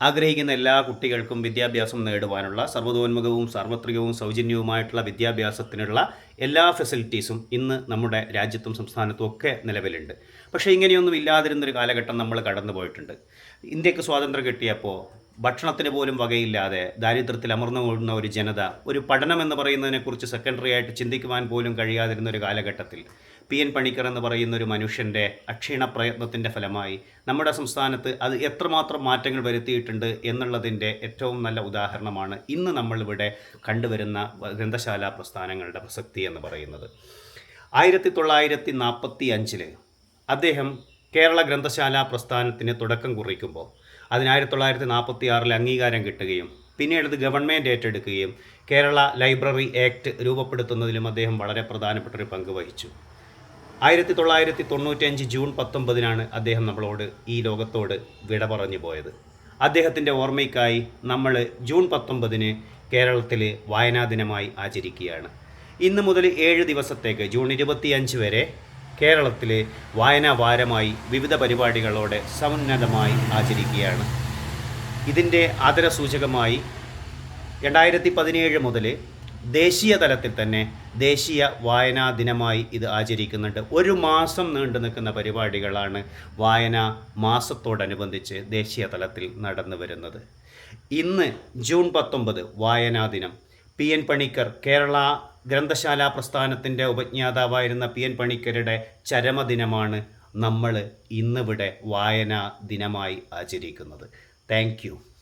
ആഗ്രഹിക്കുന്ന എല്ലാ കുട്ടികൾക്കും വിദ്യാഭ്യാസം നേടുവാനുള്ള സർവതോന്മുഖവും സാർവത്രികവും സൗജന്യവുമായിട്ടുള്ള വിദ്യാഭ്യാസത്തിനുള്ള എല്ലാ ഫെസിലിറ്റീസും ഇന്ന് നമ്മുടെ രാജ്യത്തും സംസ്ഥാനത്തും ഒക്കെ നിലവിലുണ്ട്. പക്ഷേ ഇങ്ങനെയൊന്നും ഇല്ലാതിരുന്നൊരു കാലഘട്ടം നമ്മൾ കടന്നു പോയിട്ടുണ്ട്. ഇന്ത്യയ്ക്ക് സ്വാതന്ത്ര്യം കിട്ടിയപ്പോൾ ഭക്ഷണത്തിന് പോലും വകയില്ലാതെ ദാരിദ്ര്യത്തിൽ അമർന്നു കൂടുന്ന ഒരു ജനത ഒരു പഠനം എന്ന് പറയുന്നതിനെക്കുറിച്ച് സെക്കൻഡറി ആയിട്ട് ചിന്തിക്കുവാൻ പോലും കഴിയാതിരുന്ന ഒരു കാലഘട്ടത്തിൽ പി എൻ പണിക്കർ എന്ന് പറയുന്ന ഒരു മനുഷ്യന്റെ അക്ഷീണ പ്രയത്നത്തിന്റെ ഫലമായി നമ്മുടെ സംസ്ഥാനത്ത് അത് എത്രമാത്രം മാറ്റങ്ങൾ വരുത്തിയിട്ടുണ്ട് എന്നുള്ളതിന്റെ ഏറ്റവും നല്ല ഉദാഹരണമാണ് ഇന്ന് നമ്മളിവിടെ കണ്ടുവരുന്ന ഗ്രന്ഥശാല പ്രസ്ഥാനങ്ങളുടെ പ്രസക്തി എന്ന് പറയുന്നത്. ആയിരത്തി തൊള്ളായിരത്തി നാൽപ്പത്തി അഞ്ചിൽ അദ്ദേഹം കേരള ഗ്രന്ഥശാല പ്രസ്ഥാനത്തിന് തുടക്കം കുറിക്കുമ്പോൾ അതിന് ആയിരത്തി തൊള്ളായിരത്തി നാൽപ്പത്തി ആറിൽ അംഗീകാരം കിട്ടുകയും പിന്നീട് ഇത് ഗവൺമെന്റ് ഏറ്റെടുക്കുകയും കേരള ലൈബ്രറി ആക്ട് രൂപപ്പെടുത്തുന്നതിലും അദ്ദേഹം വളരെ പ്രധാനപ്പെട്ടൊരു പങ്ക് വഹിച്ചു. ആയിരത്തി തൊള്ളായിരത്തി തൊണ്ണൂറ്റഞ്ച് ജൂൺ പത്തൊമ്പതിനാണ് അദ്ദേഹം നമ്മളോട് ഈ ലോകത്തോട് വിട പറഞ്ഞു പോയത്. അദ്ദേഹത്തിന്റെ ഓർമ്മയ്ക്കായി നമ്മൾ ജൂൺ പത്തൊമ്പതിന് കേരളത്തിൽ വായനാ ദിനമായി ആചരിക്കുകയാണ്. ഇന്ന് മുതൽ ഏഴ് ദിവസത്തേക്ക് ജൂൺ ഇരുപത്തിയഞ്ച് വരെ കേരളത്തിൽ വായനാ വാരമായി വിവിധ പരിപാടികളോടെ സമുന്നതമായി ആചരിക്കുകയാണ്. ഇതിന്റെ ആദരസൂചകമായി രണ്ടായിരത്തി പതിനേഴ് മുതൽ ദേശീയ തലത്തിൽ തന്നെ ദേശീയ വായനാ ദിനമായി ഇത് ആചരിക്കുന്നുണ്ട്. ഒരു മാസം നീണ്ടു നിൽക്കുന്ന പരിപാടികളാണ് വായനാ മാസത്തോടനുബന്ധിച്ച് ദേശീയ തലത്തിൽ നടന്നു വരുന്നത്. ഇന്ന് ജൂൺ പത്തൊമ്പത് വായനാ ദിനം. പി എൻ പണിക്കർ കേരള ഗ്രന്ഥശാല പ്രസ്ഥാനത്തിന്റെ ഉപജ്ഞാതാവായിരുന്ന പി എൻ പണിക്കരുടെ ചരമദിനമാണ് നമ്മൾ ഇന്നിവിടെ വായനാ ദിനമായി ആചരിക്കുന്നത്. താങ്ക്